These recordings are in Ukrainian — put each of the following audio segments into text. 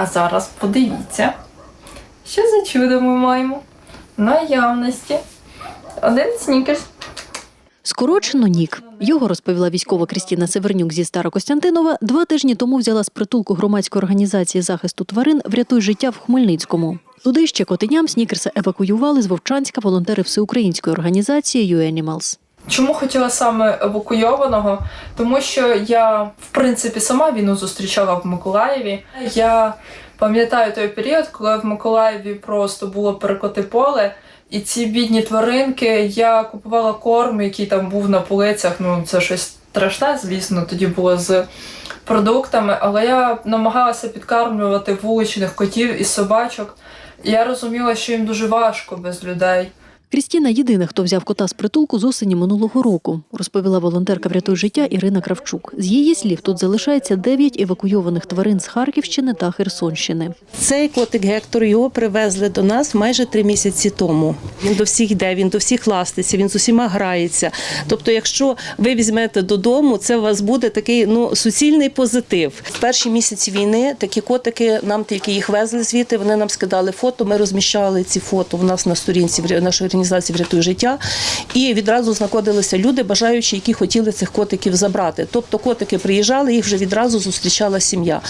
А зараз подивіться, що за чудо ми маємо. Наявності. Один снікерс. Скорочено Нік. Його розповіла військова Крістіна Севернюк зі Старокостянтинова. Два тижні тому взяла з притулку громадської організації захисту тварин Врятуй життя в Хмельницькому. Туди ще котеням снікерса евакуювали з Вовчанська волонтери всеукраїнської організації «You-Animals». Чому хотіла саме евакуйованого? Тому що я, в принципі, сама війну зустрічала в Миколаєві. Я пам'ятаю той період, коли в Миколаєві просто було перекоти поле, і ці бідні тваринки, я купувала корм, який там був на полицях. Ну, це щось страшне, звісно, тоді було з продуктами, але я намагалася підкармлювати вуличних котів і собачок. Я розуміла, що їм дуже важко без людей. Крістіна єдина, хто взяв кота з притулку з осені минулого року, розповіла волонтерка «Врятуй життя Ірина Кравчук. З її слів, тут залишається дев'ять евакуйованих тварин з Харківщини та Херсонщини. Цей котик Гектор його привезли до нас майже три місяці тому. Він до всіх йде, він до всіх ластиться, він з усіма грається. Тобто, якщо ви візьмете додому, це у вас буде такий ну суцільний позитив. В перші місяці війни такі котики нам тільки їх везли звідти. Вони нам скидали фото. Ми розміщали ці фото в нас на сторінці в нашої організації Врятуй життя. І відразу знаходилися люди, бажаючі, які хотіли цих котиків забрати. Тобто котики приїжджали, їх вже відразу зустрічала сім'я.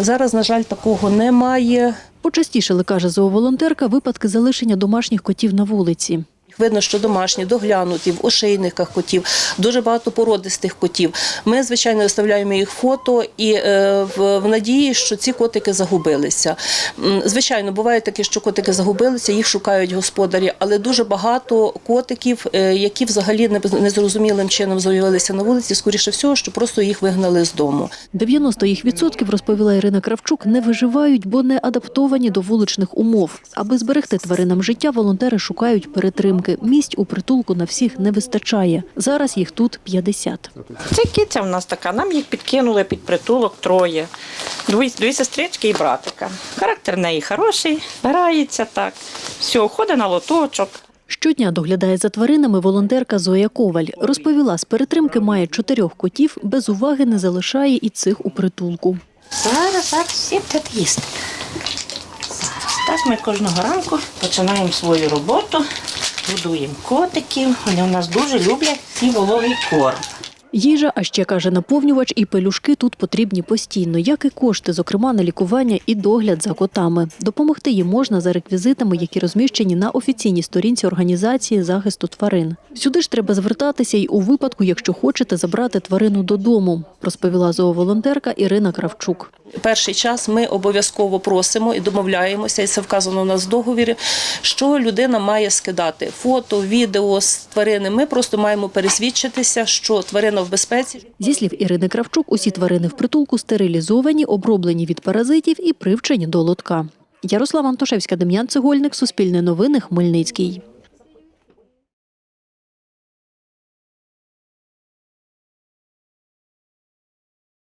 Зараз, на жаль, такого немає. Почастішали, каже зооволонтерка, випадки залишення домашніх котів на вулиці. Видно, що домашні, доглянуті, в ошейниках котів, дуже багато породистих котів. Ми, звичайно, виставляємо їх фото і е, в, надії, що ці котики загубилися. Звичайно, буває таке, що котики загубилися, їх шукають господарі, але дуже багато котиків, е, які взагалі незрозумілим чином з'явилися на вулиці, скоріше всього, що просто їх вигнали з дому. 90 їх відсотків, розповіла Ірина Кравчук, не виживають, бо не адаптовані до вуличних умов. Аби зберегти тваринам життя, волонтери шукають перетримки. Місць у притулку на всіх не вистачає. Зараз їх тут 50. Це киця в нас така. Нам їх підкинули під притулок троє. Дві, дві сестрички і братика. Характер в неї хороший, збирається так. Все, ходить на лоточок. Щодня доглядає за тваринами волонтерка Зоя Коваль. Розповіла, з перетримки має чотирьох котів, без уваги не залишає і цих у притулку. Зараз, зараз всі будуть їсти. Зараз. Так ми кожного ранку починаємо свою роботу, будуємо котиків. Вони у нас дуже люблять і вологий корм. Їжа, а ще каже наповнювач, і пелюшки тут потрібні постійно, як і кошти, зокрема на лікування і догляд за котами. Допомогти їм можна за реквізитами, які розміщені на офіційній сторінці організації захисту тварин. Сюди ж треба звертатися й у випадку, якщо хочете забрати тварину додому, розповіла зооволонтерка Ірина Кравчук. Перший час ми обов'язково просимо і домовляємося, і це вказано у нас в договірі, що людина має скидати фото, відео з тварини. Ми просто маємо пересвідчитися, що тварина в безпеці. Зі слів Ірини Кравчук, усі тварини в притулку стерилізовані, оброблені від паразитів і привчені до лотка. Ярослава Антошевська, Дем'ян Цегольник, Суспільне новини, Хмельницький.